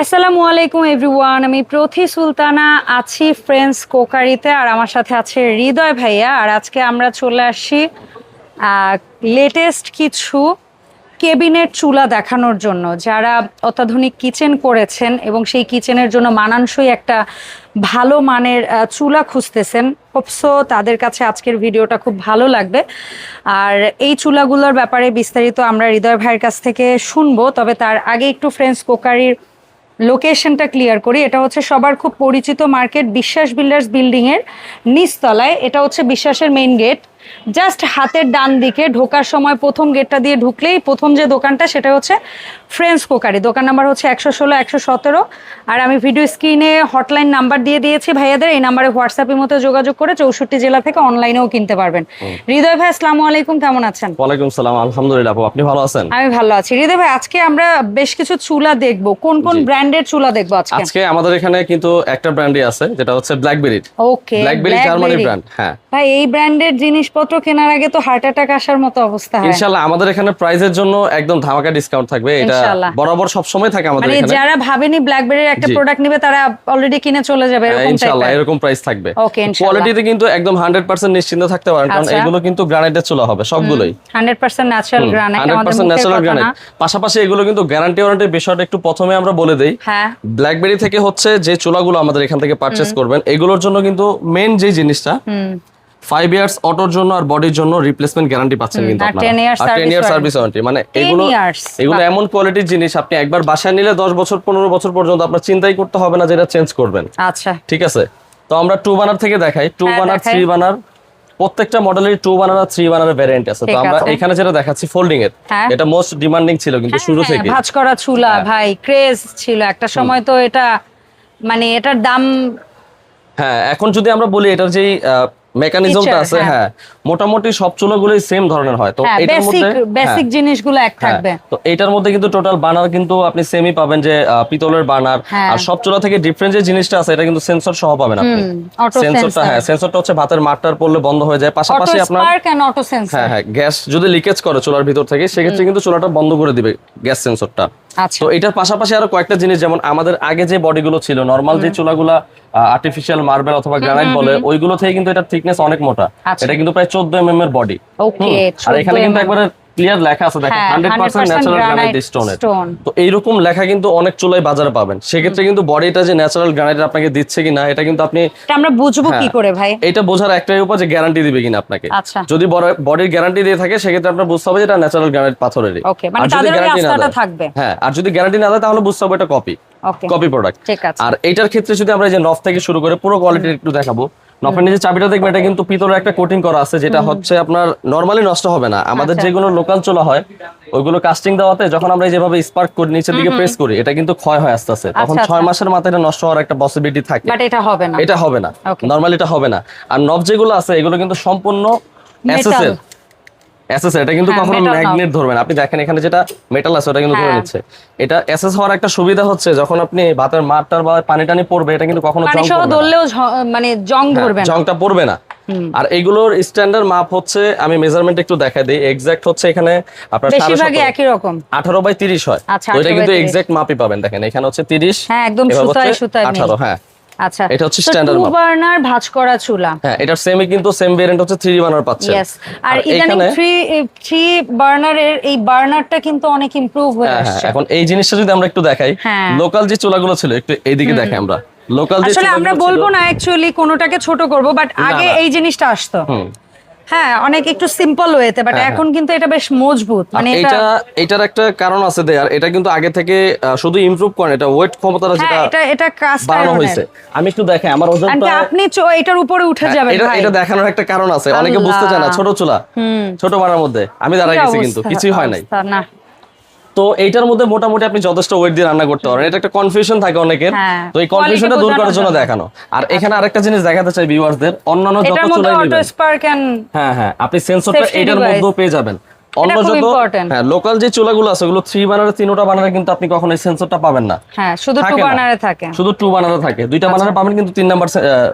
আসসালামু আলাইকুম এভরিওয়ান আমি প্রথি সুলতানা, আছি ফ্রেন্ডস কোকারিতে আর আমার সাথে আছে হৃদয় ভাইয়া। আর আজকে আমরা চলে আসি লেটেস্ট কিছু কেবিনেট চুলা দেখানোর জন্য। যারা অত্যাধুনিক কিচেন করেছেন এবং সেই কিচেনের জন্য মানানসই একটা ভালো মানের চুলা খুঁজতেছেন হোপসো তাদের কাছে আজকের ভিডিওটা খুব ভালো লাগবে। আর এই চুলাগুলোর ব্যাপারে বিস্তারিত আমরা হৃদয় ভাইয়ের কাছ থেকে শুনব, তবে তার আগে একটু ফ্রেন্ডস কোকারির লোকেশনটা ক্লিয়ার করি। এটা হচ্ছে সবার খুব পরিচিত মার্কেট, বিশ্বাস বিল্ডার্স বিল্ডিংয়ের নিচতলায়। এটা হচ্ছে বিশ্বাসের মেইন গেট। জাস্ট হাতের ডান দিকে ঢোকার সময় প্রথম গেটটা দিয়ে ঢুকলেই প্রথম যে দোকানটা সেটা হচ্ছে ফ্রেন্ডস কোকারি দোকান নাম্বার হচ্ছে একশো ষোলো একশো সতেরো। আর আমি ভিডিও স্ক্রিনে হটলাইন নাম্বার দিয়ে দিয়েছি ভাইয়াদের এই নাম্বারে হোয়াটসঅ্যাপের মতো যোগাযোগ করে চৌষট্টি জেলা থেকে অনলাইনেও কিনতে পারবেন। হৃদয় ভাই আসসালামু আলাইকুম কেমন আছেন? ওয়ালাইকুম সালাম আলহামদুলিল্লাহ আপনি ভালো আছেন? আমি ভালো আছি। হৃদয় ভাই আজকে আমরা বেশ কিছু চুলা দেখব। কোন কোন ব্র্যান্ডের চুলা দেখব আজকে? আজকে আমাদের এখানে কিন্তু একটা ব্র্যান্ডই আছে যেটা হচ্ছে BlackBerry okay BlackBerry Germany brand হ্যাঁ। ভাই এই ব্র্যান্ডের জিনিসপত্র কেনার আগে তো হার্ট অ্যাটাক আসার মতো অবস্থা হয়। ইনশাআল্লাহ আমাদের এখানে প্রাইজের জন্য একদম ধামাকা ডিসকাউন্ট থাকবে। এটা বরাবর সব সময় থাকে আমাদের মানে এখানে। যারা ভাবেনি ব্ল্যাকবেরির একটা প্রোডাক্ট নেবে তারা অলরেডি কিনে চলে যাবে এরকম ইনশাআল্লাহ এরকম প্রাইস থাকবে। কোয়ালিটিতে কিন্তু একদম 100% নিশ্চিন্ত থাকতে পারেন কারণ আচ্ছা। এগুলো কিন্তু গ্রানাইটের চুলা হবে সবগুলোই। 100% ন্যাচারাল গ্রানাইট আমাদের 100% ন্যাচারাল গ্রানাইট পাশাপাশি এগুলো কিন্তু গ্যারান্টি ওয়ারেন্টি বিষয়টা একটু প্রথমে আমরা বলে দেই। হ্যাঁ। ব্ল্যাকবেরি থেকে হচ্ছে যে চুলাগুলো আমাদের এখান থেকে পারচেজ করবেন এগুলোর জন্য কিন্তু মেন যে জিনিসটা ফাইভ ইয়ার্স অটোর জন্য আর বডির জন্য রিপ্লেসমেন্ট গ্যারান্টি পাচ্ছেন কিন্তু আপনারা। 10 years আর টেন ইয়ার সার্ভিস ওয়ারেন্টি মানে 10 এগুলো এগুলো। এমন কোয়ালিটির জিনিস আপনি একবার বাসায় নিলে দশ বছর পনেরো বছর পর্যন্ত আপনার চিন্তাই করতে হবে না যে এটা চেঞ্জ করবেন। আচ্ছা। ঠিক আছে? তো আমরা টু বানার থেকে দেখাই। টু হ্যাঁ, বানার। থ্রি বানার প্রত্যেকটা মডেলের টু বানার আর থ্রি বানার ভ্যারিয়েন্ট আছে। তো আমরা। এখানে যেটা দেখাচ্ছি ফোল্ডিং এর। হ্যাঁ। এটা মোস্ট ডিমান্ডিং ছিল কিন্তু শুরু হ্যাঁ, থেকে ভাঁজ করা চুলা ভাই ক্রেজ ছিল। একটা সময় তো এটা মানে এটার দাম হ্যাঁ এখন যদি আমরা বলি এটার যেই মেকানিজমটা আছে হ্যাঁ। হ্যাঁ। মোটামুটি সব চুলাগুলোই সেম ধরনের হয়। তো হ্যাঁ এটার মধ্যে বেসিক হ্যাঁ। জিনিসগুলো এক থাকবে। তো এটার মধ্যে কিন্তু টোটাল বানার কিন্তু আপনি সেমই পাবেন যে পিতলের বানার। আর সব চুলা থেকে ডিফারেন্ট যে জিনিসটা আছে এটা কিন্তু সেন্সর সহ পাবেন আপনি। সেন্সরটা হ্যাঁ সেন্সরটা হচ্ছে ভাতের মাঠটার পড়লে বন্ধ হয়ে যায়। পাশাপাশি আপনার অটো সেন্সর হ্যাঁ হ্যাঁ গ্যাস যদি লিকেজ করে চুলার ভিতর থেকে সেক্ষেত্রে কিন্তু চুলাটা বন্ধ করে দিবে গ্যাস সেন্সরটা আচ্ছা। তো এটার পাশাপাশি আরও কয়েকটা জিনিস যেমন আমাদের আগে যে বডিগুলো ছিল নর্মাল যে চুলাগুলা আর্টিফিশিয়াল মার্বেল অথবা গ্রানাইট বলে ওইগুলো থেকে কিন্তু এটা থিকনেস অনেক মোটা। আচ্ছা। এটা কিন্তু প্রায় চোদ্দ এম এম এর বডি আর এখানে কিন্তু একবারে ক্লিয়ার লেখা আছে দেখেন পার্সেন্ট 100% ন্যাচারাল গ্রানাইট স্টোনের stone। তো এইরকম লেখা কিন্তু অনেক চুলাই বাজারে পাবেন। সেক্ষেত্রে কিন্তু বডিটা যে ন্যাচারাল গ্রানাইট আপনাকে দিচ্ছে কিনা এটা কিন্তু আপনি এটা আমরা বুঝব কি হ্যাঁ। করে ভাই? এটা বোঝার একটাই উপায় যে গ্যারান্টি দিবে কিনা আপনাকে। আচ্ছা। যদি বডির গ্যারান্টি দিয়ে থাকে সেক্ষেত্রে আপনার বুঝতে হবে যে এটা ন্যাচারাল গ্রানাইট পাথরেরই। ওকে মানে তাদের আস্থাটা থাকবে। হ্যাঁ আর যদি গ্যারান্টি না দেয় তাহলে বুঝতে হবে এটা কপি কপি প্রোডাক্ট ঠিক আছে. আর এইটার ক্ষেত্রে যদি আমরা এই যে নফ থেকে শুরু করে পুরো কোয়ালিটি একটু দেখাবো নফের নিচে চাবিটা দেখবেন এটা কিন্তু পিতলের একটা কোটিং করা আছে যেটা হচ্ছে আপনার নরমালি নষ্ট হবে না। আমাদের আচ্ছা। যেগুলো লোকাল চলা হয় ওইগুলো কাস্টিং দেওয়াতে যখন আমরা এই যেভাবে স্পার্ক করি নিচের দিকে প্রেস করি এটা কিন্তু ক্ষয় হয় আস্তে আস্তে। তখন আচ্ছা, ছয় আচ্ছা। মাসের মাথায় এটা নষ্ট হওয়ার একটা পসিবিলিটি থাকে। বাট এটা হবে না। এটা হবে না. নরমালি এটা হবে না। আর নব যেগুলো আছে এগুলো কিন্তু সম্পূর্ণ এসএস এটা কিন্তু হ্যাঁ, কখনো ম্যাগনেট ধরবে না। আপনি দেখেন এখানে যেটা মেটাল আছে ওটা কিন্তু ধরে হ্যাঁ। নিচ্ছে। এটা এসএস হওয়ার একটা সুবিধা হচ্ছে যখন আপনি ভাতের মাঠটার বা পানি টানি পড়বে এটা কিন্তু কখনো জং। ধরলেও মানে জং হ্যাঁ, ধরবে না। জংটা পড়বে না। আর এগুলোর স্ট্যান্ডার্ড মাপ হচ্ছে আমি মেজারমেন্ট একটু দেখাই দিই। এক্সাক্ট হচ্ছে এখানে আপনার বেশিরভাগই একই রকম। আঠারো বাই তিরিশ হয়। আচ্ছা, কিন্তু 30 এক্সাক্ট মাপই পাবেন। দেখেন এখানে হচ্ছে তিরিশ হ্যাঁ, একদম সুতায় সুতায় মিল। আঠারো হ্যাঁ। আচ্ছা এটা হচ্ছে standard মাপ। বার্নার ভাঁজ করা চুলা। হ্যাঁ এটার সেমই কিন্তু সেম ভেরিয়েন্ট হচ্ছে আর ইদানিং বার্নারের এই বার্নারটা কিন্তু অনেক ইমপ্রুভ হয়ে হ্যাঁ হ্যাঁ আসছে। এখন এই জিনিসটা যদি আমরা একটু দেখাই হ্যাঁ। লোকাল যে চুলাগুলো ছিল একটু এইদিকে দেখাই আমরা। লোকাল যে আসলে আমরা বলব না অ্যাকচুয়ালি কোনোটাকে ছোট করব বাট আগে এই জিনিসটা আসতো। হ্যাঁ অনেক একটু সিম্পল ওয়েতে বাট হ্যাঁ, এখন কিন্তু এটা বেশ মজবুত। মানে এটা এটা এটার একটা কারণ আছে দেয়ার এটা কিন্তু আগে থেকে শুধু ইমপ্রুভ করেন এটা ওয়েট ক্ষমতাটা হ্যাঁ যেটা এটা এটা কাজ বাড়ানো হয়েছে। আমি একটু দেখাই আমার ওজনটা আপনি এটার উপরে উঠে হ্যাঁ, যাবেন এটা এটা দেখানোর একটা কারণ আছে অনেকে বুঝতে চায় না ছোট চুলা ছোট বানার মধ্যে। আমি দাঁড়াই গেছি কিন্তু কিছুই হয় নাই। না। তো এইটার মধ্যে মোটামুটি আপনি যথেষ্ট ওয়েট দিয়ে রান্না করতে পারেন। এটা একটা কনফিউশন থাকে অনেকের। হ্যাঁ, তো এই কনফিউশনটা দূর করার জন্য দেখানো। আর এখানে আরেকটা জিনিস দেখাতে চাই ভিউয়ার্সদের অন্যান্য যত চুলাই নেবেন। হ্যাঁ হ্যাঁ। আপনি সেন্সরটা এটার মধ্যেও পেয়ে যাবেন। অন্য যত হ্যাঁ লোকাল যে চুলাগুলো আছে ওগুলো থ্রি বানারে তিনোটা বানারে কিন্তু আপনি কখনো সেন্সরটা পাবেন না। হ্যাঁ শুধু টু থাকে থাকে। শুধু টু বানারে থাকে। দুইটা আচ্ছা। বানারে পাবেন কিন্তু তিন নাম্বার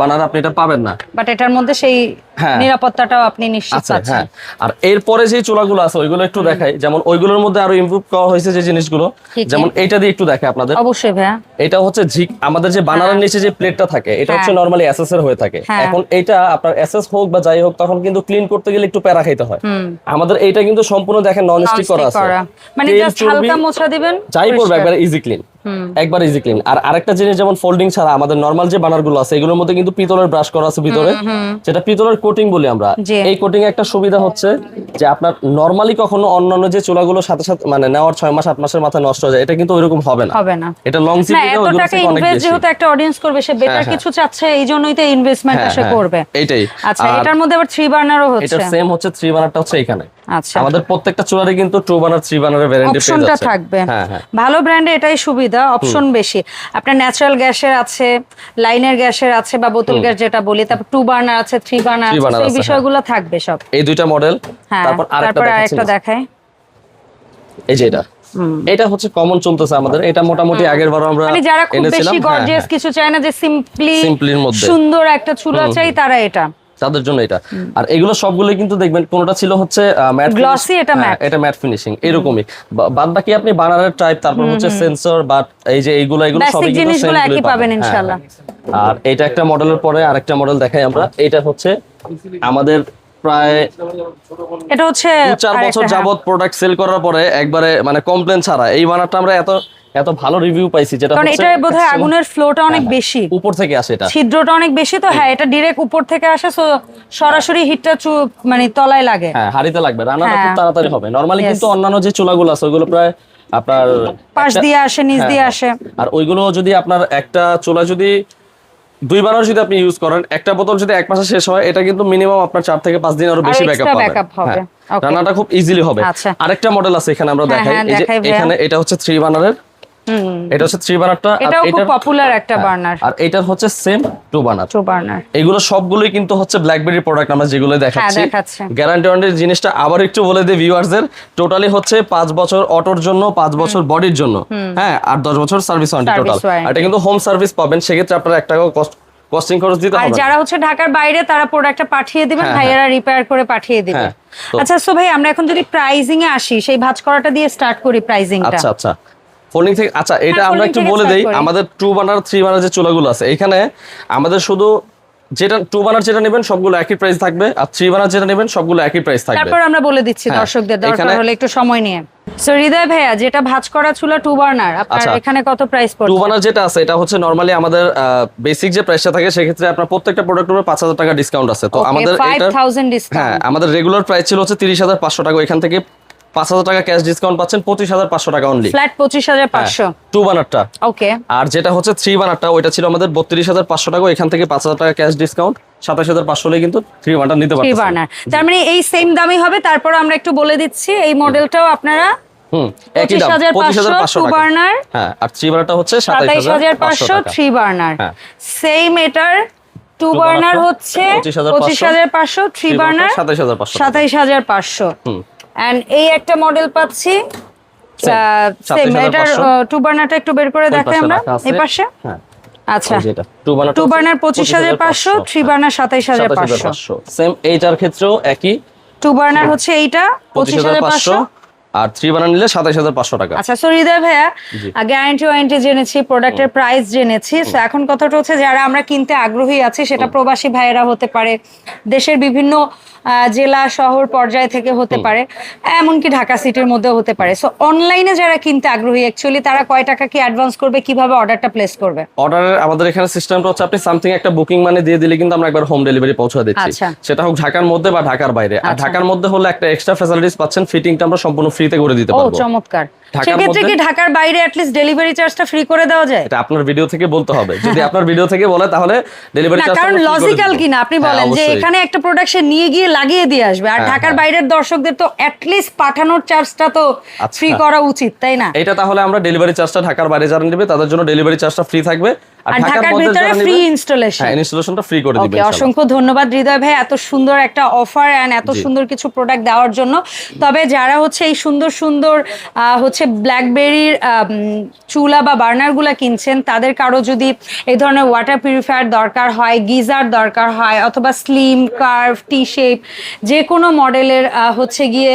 বানারে আপনি এটা পাবেন না। বাট এটার মধ্যে সেই হ্যাঁ। নিরাপত্তাটাও আপনি নিশ্চিত পাচ্ছেন। আর এরপরে যে চুলাগুলো আছে ওইগুলো একটু দেখাই। যেমন ওইগুলোর মধ্যে আরও ইমপ্রুভ করা হয়েছে যে জিনিসগুলো? যেমন এটা দিয়ে একটু দেখে আপনাদের। অবশ্যই ভাইয়া। এটা হচ্ছে ঝিক আমাদের যে বানারের নিচে যে প্লেটটা থাকে এটা হচ্ছে। নরমালি এসএস এর হয়ে থাকে। এখন এটা আপনার এসএস হোক বা যাই হোক তখন কিন্তু ক্লিন করতে গেলে একটু প্যারা খাইতে হয়। আমাদের এইটা কিন্তু সম্পূর্ণ দেখেন নন স্টিক করা আছে। মানে জাস্ট হালকা মোছা দিবেন যাই পড়বে। একবার ইজি ক্লিন একবার ইজি ক্লিন আর আরেকটা জিনিস যেমন ফোল্ডিং ছাড়া আমাদের নরমাল যে বানারগুলো আছে এগুলোর মধ্যে কিন্তু পিতলের ব্রাশ করা আছে ভিতরে। যেটা পিতলের কোটিং বলি আমরা। এই কোটিং একটা সুবিধা হচ্ছে যে আপনার নরমালি কখনো অন্যান্য যে চুলাগুলো সাথে সাথে মানে নেওয়ার ছয় মাস আট মাসের মাথায় নষ্ট হয়ে যায় এটা কিন্তু ওইরকম হবে না। হবে না। এটা লং জিপিটা টাকা থেকে অনেক ইনভেস্ট বেশি। যেহেতু একটা অডিয়েন্স করবে সে বেটার হ্যাঁ, হ্যাঁ। কিছু চাচ্ছে এই জন্যই তো ইনভেস্টমেন্ট হ্যাঁ, সে করবে। এইটাই আচ্ছা এটার মধ্যে আবার থ্রি বার্নারও হচ্ছে। এটা সেম হচ্ছে থ্রি বানারটা হচ্ছে এখানে। আচ্ছা। আমাদের প্রত্যেকটা চুলারই কিন্তু টু বানার থ্রি বানারের ভ্যারান্টি পেয়ে অপশনটা যাচ্ছে। থাকবে। হ্যাঁ হ্যাঁ। ভালো ব্র্যান্ডে এটাই সুবিধা। অপশন বেশি। আপনার ন্যাচারাল গ্যাসের আছে লাইনের গ্যাসের আছে বা বোতল গ্যাস যেটা বলি তারপর টু বার্নার আছে থ্রি বার্নার আছে এই হ্যাঁ। বিষয়গুলো থাকবে সব। এই দুইটা মডেল হ্যাঁ তারপর আরেকটা দেখাই। এই যে এটা। এটা হচ্ছে কমন চলতেছে আমাদের। এটা মোটামুটি আগের বার আমরা মানে যারা খুব বেশি হ্যাঁ, গর্জিয়াস হ্যাঁ, কিছু চায় না যে সিম্পলি এর মধ্যে। সুন্দর একটা চুলা চাই তারা এটা। তাদের জন্য এটা আর এগুলো সবগুলোই কিন্তু দেখবেন কোনটা ছিল হচ্ছে ম্যাট Glossy, এটা matte। এটা ম্যাট ফিনিশিং এরকমই বাদ বাকি আপনি বানারের টাইপ তারপর হচ্ছে সেন্সর বা এই যে এইগুলো এগুলো সবই কিন্তু জিনিসগুলো একই পাবেন হ্যাঁ, ইনশাআল্লাহ। হ্যাঁ। আর এটা একটা মডেলের পরে আরেকটা মডেল দেখাই আমরা এটা হচ্ছে আমাদের প্রায় এটা হচ্ছে চার বছর। যাবত প্রোডাক্ট সেল করার পরে একবারে মানে কমপ্লেন ছাড়া এই বানারটা আমরা এত এত ভালো রিভিউ পাইছি যেটা কারণ এটা বোধহয় আগুনের ফ্লোটা অনেক হ্যাঁ, বেশি। উপর থেকে আসে এটা। ছিদ্রটা অনেক বেশি তো হ্যাঁ এটা ডিরেক্ট উপর থেকে আসে সো সরাসরি হিটটা মানে তলায় লাগে। হ্যাঁ হাড়িতে লাগবে রান্নাটা খুব হ্যাঁ। তাড়াতাড়ি হবে। নরমালি কিন্তু অন্যান্য যে চুলাগুলো আছে ওইগুলো প্রায় আপনার পাশ দিয়ে আসে নিচ হ্যাঁ, দিয়ে হ্যাঁ। আসে। আর ওইগুলো যদি আপনার একটা চুলা যদি দুই বানার যদি আপনি ইউজ করেন একটা বোতল যদি এক মাসে শেষ হয় এটা কিন্তু মিনিমাম আপনার চার থেকে পাঁচ দিন আরও বেশি ব্যাকআপ হবে। হ্যাঁ, রান্নাটা খুব ইজিলি হবে। আচ্ছা। আরেকটা মডেল আছে এখানে আমরা হ্যাঁ, দেখাই হ্যাঁ, এখানে এটা হচ্ছে থ্রি বানারের এটা হচ্ছে থ্রি বানারটা আর এটাও খুব পপুলার একটা হ্যাঁ, বার্নার আর এটা হচ্ছে same two burner two burner এগুলো সবগুলোই কিন্তু হচ্ছে ব্ল্যাকবেরি প্রোডাক্ট আমরা যেগুলো দেখাচ্ছি। হ্যাঁ, দেখাচ্ছে। গ্যারান্টি ওয়ারেন্টির জিনিসটা আবার একটু বলে দিই ভিউয়ার্সদের টোটালি হচ্ছে পাঁচ বছর অটোর জন্য পাঁচ বছর বডির জন্য। হ্যাঁ আর দশ বছর সার্ভিস ওয়ারেন্টি টোটাল এটা কিন্তু হোম সার্ভিস পাবেন সেক্ষেত্রে আপনার এক টাকা কস্ট কস্টিং খরচ দিতে হবে না। যারা হচ্ছে ঢাকার বাইরে তারা প্রোডাক্টটা পাঠিয়ে দিবেন হ্যাঁ, ভাইয়েরা রিপেয়ার করে পাঠিয়ে দিবে। হ্যাঁ, আচ্ছা সো ভাই আমরা এখন যদি প্রাইজিং এ আসি সেই ভাঁজ করাটা দিয়ে স্টার্ট করি প্রাইজিংটা আচ্ছা আচ্ছা। ফোল্ডিং থেকে আচ্ছা এটা আমরা একটু বলে দেই। আমাদের টু বানার থ্রি বানার যে চুলাগুলো আছে এখানে আমাদের শুধু যেটা টু বানার যেটা নেবেন সবগুলো একই প্রাইস থাকবে। আর থ্রি বানার যেটা নেবেন সবগুলো একই প্রাইস থাকবে। তারপর আমরা বলে দিচ্ছি হ্যাঁ, দর্শকদের দরকার হলে একটু সময় নিয়ে। সো হৃদয় ভাইয়া যেটা ভাঁজ করা চুলা টু বার্নার আপনার আচ্ছা। এখানে কত প্রাইস টু পড়ছে? বানার যেটা আছে এটা হচ্ছে নরমালি আমাদের বেসিক যে প্রাইসটা থাকে সেক্ষেত্রে আপনার প্রত্যেকটা প্রোডাক্টের উপর পাঁচ হাজার টাকা ডিসকাউন্ট আছে। তো আমাদের এটা থাউজেন্ড হ্যাঁ আমাদের রেগুলার প্রাইস ছিল হচ্ছে তিরিশ হাজার পাঁচশো টাকা। এখান থেকে পাঁচ হাজার টাকা ক্যাশ ডিসকাউন্ট পাচ্ছেন পঁচিশ হাজার পাঁচশো টাকা অনলি ফ্ল্যাট পঁচিশ হাজার পাঁচশো। টু বানারটা ওকে আর যেটা হচ্ছে থ্রি বানারটা ওইটা ছিল আমাদের বত্রিশ হাজার পাঁচশো টাকা এখান থেকে পাঁচ হাজার টাকা ক্যাশ ডিসকাউন্ট সাতাশ হাজার পাঁচশো কিন্তু থ্রি বানারটা নিতে থ্রি পারবেন বার্নার তার মানে এই সেম দামই হবে তারপর আমরা একটু বলে দিচ্ছি এই মডেলটাও আপনারা হুম একই দাম পঁচিশ হাজার পাঁচশো টাকা। হ্যাঁ আর থ্রি বানারটা হচ্ছে সাতাইশ হাজার পাঁচশো থ্রি বার্নার। সেম এটার টু বার্নার হচ্ছে 25,500, পঁচিশ হাজার পাঁচশো থ্রি বার্নার সাতাইশ হাজার পাঁচশো সাতাইশ হাজার পাঁচশো। হুম। এন্ড এই একটা মডেল পাচ্ছি। সেম এটার টু বার্নারটা একটু বের করে দেখাই আমরা এই পাশে? হ্যাঁ। আচ্ছা। টু বার্নার পঁচিশ হাজার পাঁচশো থ্রি বার্নার সাতাইশ হাজার পাঁচশো। সেম এইটার ক্ষেত্রেও একই। টু বার্নার হচ্ছে এইটা পঁচিশ হাজার পাঁচশো আর থ্রি বানার নিলে সাতাইশ হাজার পাঁচশো টাকা। আচ্ছা সো হৃদয় ভাইয়া গ্যারান্টি ওয়ারেন্টি জেনেছি প্রোডাক্টের প্রাইস জেনেছি। তো এখন কথাটা হচ্ছে যারা আমরা কিনতে আগ্রহী আছি সেটা প্রবাসী ভাইয়েরা হতে পারে। দেশের বিভিন্ন জেলা শহর পর্যায় থেকে হতে পারে এমনকি ঢাকা সিটির মধ্যেও হতে পারে। সো অনলাইনে যারা কিনতে আগ্রহী অ্যাকচুয়ালি তারা কয় টাকা কি অ্যাডভান্স করবে কীভাবে অর্ডারটা প্লেস করবে? অর্ডারের আমাদের এখানে সিস্টেমটা হচ্ছে আপনি সামথিং একটা বুকিং মানে দিয়ে দিলে কিন্তু আমরা একবার হোম ডেলিভারি পৌঁছে দিচ্ছি। আচ্ছা। সেটা হোক ঢাকার মধ্যে বা ঢাকার বাইরে। আর আচ্ছা। ঢাকার মধ্যে হলে একটা এক্সট্রা ফ্যাসিলিটিস পাচ্ছেন ফিটিংটা আমরা সম্পূর্ণ ফ্রিতে করে দিতে ও পারব। চমৎকার। সেক্ষেত্রে কি ঢাকার বাইরে অ্যাটলিস্ট ডেলিভারি চার্জটা ফ্রি করে দেওয়া যায়? এটা আপনার ভিডিও থেকে বলতে হবে। যদি আপনার ভিডিও থেকে বলে তাহলে ডেলিভারি চার্জ কারণ লজিক্যাল কিনা? আপনি বলেন যে এখানে একটা প্রোডাকশন নিয়ে গিয়ে লাগিয়ে দিয়ে আসবে। আর হ্যাঁ, ঢাকার বাইরের দর্শকদের তো অ্যাটলিস্ট পাঠানোর চার্জটা তো আচ্ছা। ফ্রি করা উচিত তাই না? এটা তাহলে আমরা ডেলিভারি চার্জটা ঢাকার বাইরে যারা নেবে তাদের জন্য ডেলিভারি চার্জটা ফ্রি থাকবে। আর ঢাকার ঢাকার মধ্যে ভিতরে ফ্রি ইনস্টলেশন হ্যাঁ ইনস্টলেশনটা ফ্রি করে দিবেন ওকে অসংখ্য ধন্যবাদ। হৃদয় ভাই এত সুন্দর একটা অফার এত সুন্দর কিছু প্রোডাক্ট দেওয়ার জন্য। তবে যারা হচ্ছে এই সুন্দর সুন্দর আহ, হচ্ছে ব্ল্যাকবেরির চুলা বা বার্নারগুলা কিনছেন তাদের কারও যদি এই ধরনের ওয়াটার পিউরিফায়ার দরকার হয় গিজার দরকার হয় অথবা স্লিম কার্ভ টি শেপ যে কোনো মডেলের হচ্ছে গিয়ে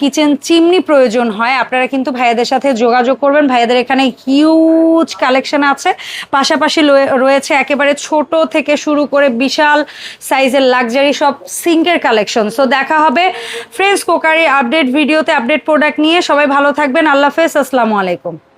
কিচেন চিমনি প্রয়োজন হয় আপনারা কিন্তু ভাইয়াদের সাথে যোগাযোগ করবেন। ভাইয়াদের এখানে হিউজ কালেকশন আছে। পাশাপাশি লয়ে- রয়েছে একেবারে ছোট থেকে শুরু করে বিশাল সাইজের লাক্সারি সব সিঙ্কের কালেকশন। সো দেখা হবে ফ্রেন্ডস কোকারি আপডেট ভিডিওতে আপডেট প্রোডাক্ট নিয়ে। সবাই ভালো থাকবেন। আল্লাহ হাফেজ। আসসালামু আলাইকুম।